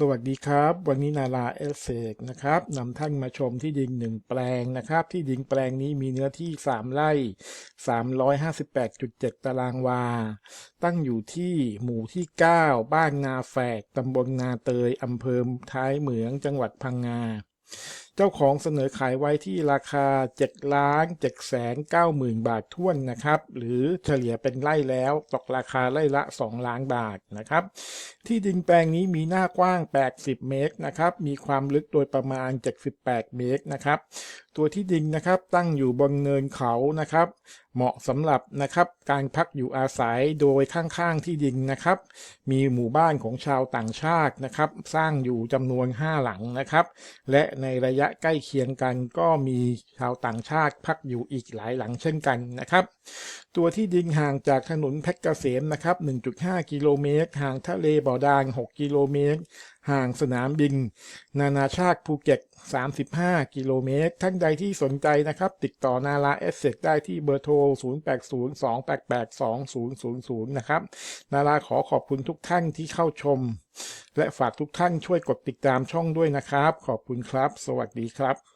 สวัสดีครับ วันนี้นาราเอสเซกนะครับนำท่านมาชมที่ดินหนึ่งแปลงนะครับ ที่ดินแปลงนี้มีเนื้อที่ 3 ไร่ 358.7 ตารางวา ตั้งอยู่ที่หมู่ที่ 9 บ้านนาแฝกตำบลนาเตยอำเภอท้ายเหมืองจังหวัดพังงา เจ้าของเสนอขายไว้ที่ราคา7ล้าน7แสน9หมื่นบาทท้วนนะครับ หรือเฉลี่ยเป็นไร่แล้วตกราคาไร่ละ 2 ล้านบาทนะครับ ที่ดินแปลงนี้มีหน้ากว้าง 80 เมตรนะครับ มีความลึกโดยประมาณ 78 เมตรนะครับ ตัวที่ดินนะครับตั้งอยู่บนเนินเขานะครับ เหมาะสำหรับนะครับการพักอยู่อาศัยโดยข้างๆที่ดินนะครับ มีหมู่บ้านของชาวต่างชาตินะครับ สร้างอยู่จำนวน 5 หลังนะครับ และในระยะใกล้เคียงกันก็มีชาวต่างชาติพักอยู่อีกหลายหลังเช่นกันนะครับ ตัวที่ดินห่างจากถนนเพชรเกษมนะครับ 1.5 กิโลเมตรห่างทะเลบ่อดาน 6 กิโลเมตร ห่างสนามบิน นานาชาติภูเก็ต 35 กิโลเมตร ท่านใดที่สนใจนะครับ ติดต่อนาราเอสเซได้ที่เบอร์โทร 0802882000 นะครับ นาราขอขอบคุณทุกท่านที่เข้าชม และฝากทุกท่านช่วยกดติดตามช่องด้วยนะครับ ขอบคุณครับ สวัสดีครับ